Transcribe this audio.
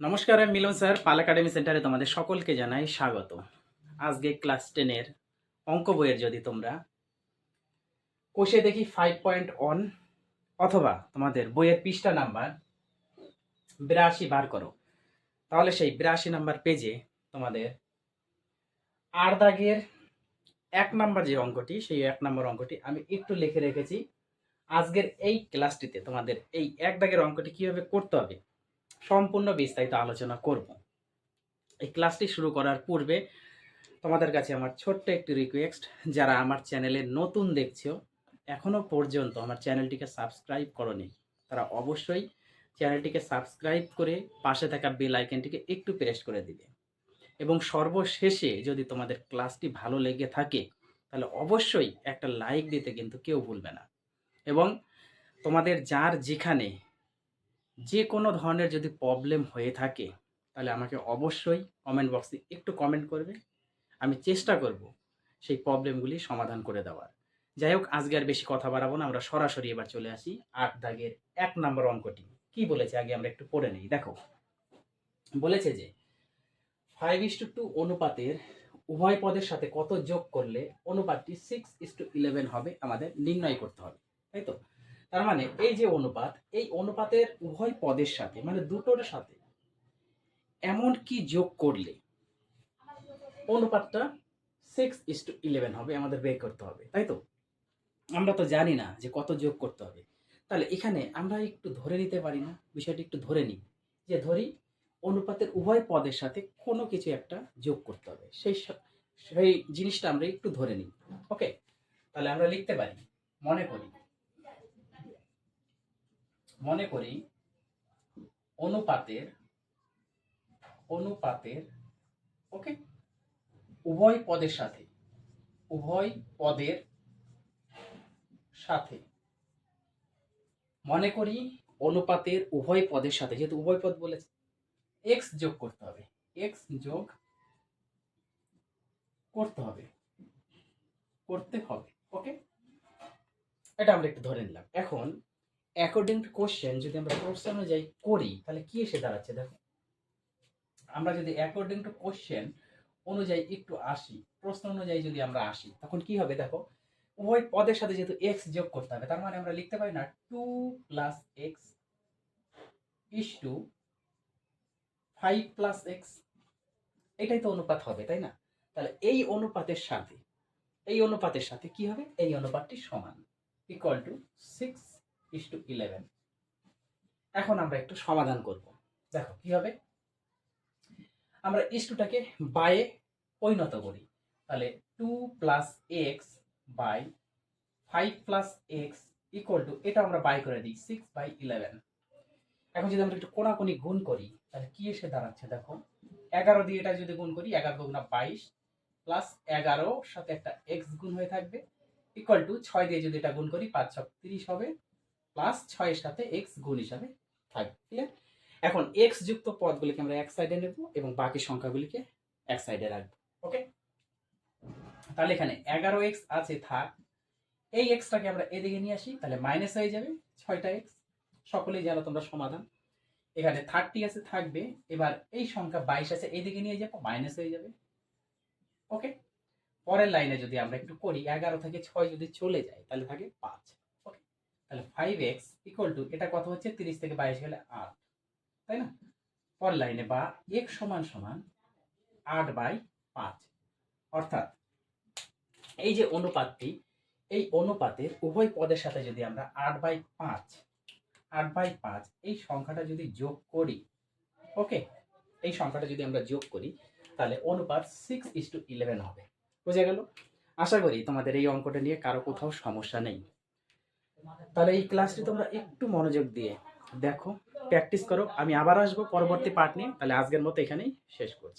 নমস্কার, আমি মিলন স্যার, পাল একাডেমি সেন্টারে তোমাদের সকলকে জানাই স্বাগত। আজকে ক্লাস টেনের অঙ্ক বইয়ের যদি তোমরা কোষে দেখি ফাইভ পয়েন্ট ওয়ান অথবা তোমাদের বইয়ের পৃষ্ঠা নাম্বার বিরাশি বার করো, তাহলে সেই বিরাশি নাম্বার পেজে তোমাদের আর দাগের এক নাম্বার যে অঙ্কটি, সেই এক নাম্বার অঙ্কটি আমি একটু লিখে রেখেছি। আজকের এই ক্লাসটিতে তোমাদের এই এক দাগের অঙ্কটি কীভাবে করতে হবে সম্পূর্ণ বিস্তারিত আলোচনা করব। এই ক্লাসটি শুরু করার পূর্বে তোমাদের কাছে আমার ছোট্ট একটি রিকোয়েস্ট যারা আমার চ্যানেলে নতুন দেখছ, এখনও পর্যন্ত আমার চ্যানেলটিকে সাবস্ক্রাইব করনি, তারা অবশ্যই চ্যানেলটিকে সাবস্ক্রাইব করে পাশে থাকা বেল আইকনটিকে একটু প্রেস করে দিবে। এবং সর্বশেষে যদি তোমাদের ক্লাসটি ভালো লেগে থাকে, তাহলে অবশ্যই একটা লাইক দিতে কিন্তু কেউ ভুলবে না। এবং তোমাদের যার যেখানে যে কোনো ধরনের যদি প্রবলেম হয়ে থাকে, তাহলে আমাকে অবশ্যই কমেন্ট বক্সে একটু কমেন্ট করবে। আমি চেষ্টা করব সেই প্রবলেমগুলি সমাধান করে দেওয়ার। যাই হোক, আজকে আর বেশি কথা বাড়াবো না, আমরা সরাসরি এবার চলে আসি আট দাগের এক নম্বর অঙ্কটি। কি বলেছে আগে আমরা একটু পড়ে নেই, দেখো। বলেছে যে ফাইভ ইস টু টু অনুপাতের উভয় পদের সাথে কত যোগ করলে অনুপাতটি সিক্স ইস টু ইলেভেন হবে, আমাদের নির্ণয় করতে হবে, তাই তো? তার মানে এই যে অনুপাত, এই অনুপাতের উভয় পদের সাথে মানে দুটোর সাথে, এমন কি যোগ করলে অনুপাতটা সিক্স ইস টু ইলেভেন হবে, আমাদের বের করতে হবে, তাই তো? আমরা তো জানি না যে কত যোগ করতে হবে। তাহলে এখানে আমরা একটু ধরে নিতে পারি না, বিষয়টি একটু ধরে নিই। যে ধরি, অনুপাতের উভয় পদের সাথে কোনো কিছু একটা যোগ করতে হবে, সেই সেই জিনিসটা আমরা একটু ধরে নিই ওকে তাহলে আমরা লিখতে পারি, মনে করি মনে করি অনুপাতের অনুপাতের ওকে উভয় পদের সাথে, উভয় পদের সাথে। মনে করি অনুপাতের উভয় পদের সাথে, যেহেতু উভয় পদ বলেছে এক্স যোগ করতে হবে এক্স যোগ করতে হবে করতে হবে ওকে এটা আমরা একটু ধরে নিলাম। এখন অ্যাকর্ডিং টু কোশ্চেন যদি আমরা প্রশ্ন অনুযায়ী করি, তাহলে কি এসে দাঁড়াচ্ছে দেখো? আমরা যদি অ্যাকর্ডিং টু কোশ্চেন অনুযায়ী একটু আসি, প্রশ্ন অনুযায়ী যদি আমরা আসি, তখন কি হবে দেখো? উভয় পদের সাথে যেহেতু এক্স যোগ করতে হবে, তার মানে আমরা লিখতে পারি না two plus x is to five plus x এটাই তো অনুপাত হবে, তাই না? তাহলে এই অনুপাতের সাথে, এই অনুপাতের সাথে কি হবে? এই অনুপাতটি সমান equal to six is to eleven এখন আমরা একটু সমাধান করব। দেখো, কি হবে? আমরা ইস টুটাকে বায়ে পরিণত করি। তাহলে two plus x by five plus x equal to এটা আমরা বাই করে দিই সিক্স বাই ইলেভেন এখন যদি আমরা একটু কোনাকুনি গুণ করি, তাহলে কি এসে দাঁড়াচ্ছে দেখো? এগারো দিয়ে এটা যদি গুণ করি, এগারো দুগুণা বাইশ প্লাস এগারো, সাথে একটা এক্স গুণ হয়ে থাকবে। ইকুয়াল টু ছয় দিয়ে যদি এটা গুণ করি, পাঁচ ছক তিরিশ হবে। প্লাস ছয়ের সাথে এক্স গুণ হিসাবে থাকবে ক্লিয়ার এখন এক্স যুক্ত পদগুলিকে আমরা এক সাইডে নেব এবং বাকি সংখ্যাগুলিকে এক সাইডে রাখব ওকে তাহলে এখানে এগারো এক্স আছে, থাক। এই এক্সটাকে আমরা এদিকে নিয়ে আসি, তাহলে মাইনাস হয়ে যাবে ছয়টা এক্স সকলেই জানো তোমরা সমাধান। এখানে থার্টি আছে, থাকবে। এবার এই সংখ্যা বাইশ আছে, এদিকে নিয়ে যাব মাইনাস হয়ে যাবে ওকে পরের লাইনে যদি আমরা একটু করি, এগারো থেকে ছয় যদি চলে যায়, তাহলে থাকে পাঁচ। তাহলে ফাইভ এক্স ইকুয়াল টু এটা কত হচ্ছে? তিরিশ থেকে বাইশ গেলে আট, তাই না? পরের লাইনে বা এক সমান সমান আট বাই পাঁচ। অর্থাৎ এই যে অনুপাতটি, এই অনুপাতের উভয় পদের সাথে যদি আমরা আট বাই পাঁচ, আট বাই পাঁচ, এই সংখ্যাটা যদি যোগ করি, ওকে? এই সংখ্যাটা যদি আমরা যোগ করি, তাহলে অনুপাত সিক্স ইস টু ইলেভেন হবে। বুঝে গেল? আশা করি তোমাদের এই অঙ্কটা নিয়ে কারও কোথাও সমস্যা নেই। তাহলে এই ক্লাসটি তোমরা একটু মনোযোগ দিয়ে দেখো প্র্যাকটিস করো। আমি আবার আসব পরবর্তী পার্ট নিয়ে। তাহলে আজকের মতো এখানেই শেষ করছি।